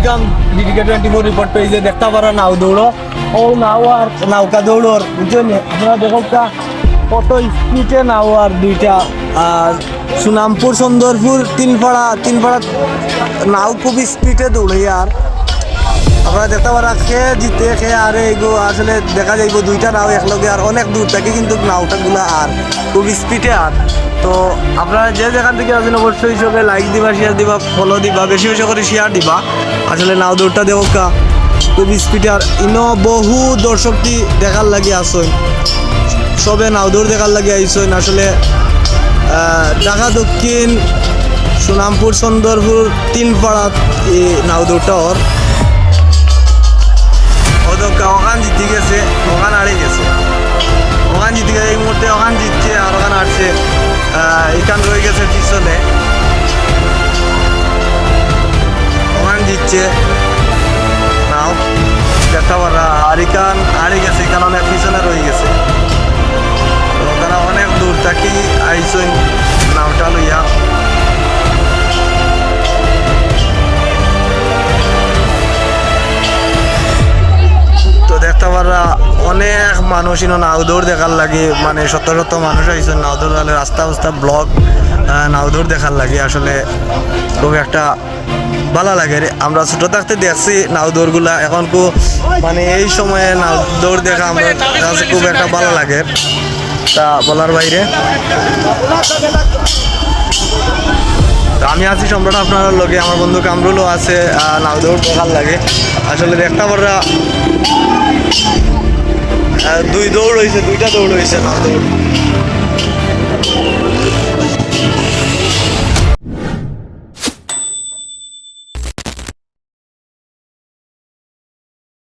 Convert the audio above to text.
Welcome DDK twenty four report পেয়েছে দেখতে পারা নাও দৌড়ো। ও নাও আর। নৌকা দৌড়োর বুঝছেন? আপনারা দেখুন কত স্পিডে নাও আর দুইটা। আর সুনামপুর সুন্দরপুর তিনপাড়া তিনপাড়া নাও খুব স্পিডে দৌড়ে আর। আপনারা দেখতে পারা খে জিতে খে আর এগো আসলে দেখা যাইব দুইটা নাও একলগে আর অনেক দূর থাকে কিন্তু নাওটা গুলা আর খুব স্পিডে আর। তো আপনারা যে যেখান থেকে আছেন অবশ্যই সবাই লাইক দিবা শেয়ার দিবা ফলো দিবা, বেশি বেশি করে শেয়ার দিবা। আসলে নাও দৌড়টা দেখো কা খুব স্পিডে আর ইনো বহু দর্শকটি দেখার লাগে আসইন। সবে নাও দৌড় দেখার লাগে আইসইন। আসলে ঢাকা দক্ষিণ, সুনামপুর, সুন্দরপুর, তিনপাড়া এই নাও দৌড়টা ওর। ওদকা ওখান জিতে গেছে ওখান হারিয়ে গেছে ওখান জিতে গেছে এই মুহূর্তে ওখান জিতছে আর ওখান হারছে এখান রয়ে গেছে পিছনে ওখান জিতছে পারা অনেক মানুষ ইনো নাওদৌড় দেখার লাগে মানে শত শত মানুষ আইসেন নাওদৌড় তাহলে রাস্তা রাস্তা ব্লক নাওদৌড় দেখার লাগে। আসলে খুব একটা ভালো লাগে আমরা ছোট থাকতে দেখছি নাওদৌড়গুলা এখন খুব মানে এই সময়ে নাওদৌড় দেখা আমরা কাছে খুব একটা ভালো লাগে। তা বলার বাইরে। আমি আছি সম্রাট আপনার লগে আমার বন্ধু কামরুলও আছে আহ, নাওদৌড় দেখার লাগে। আসলে দেখতে পারা দুই দৌড় হয়েছে দুইটা দৌড় হয়েছে না দৌড়?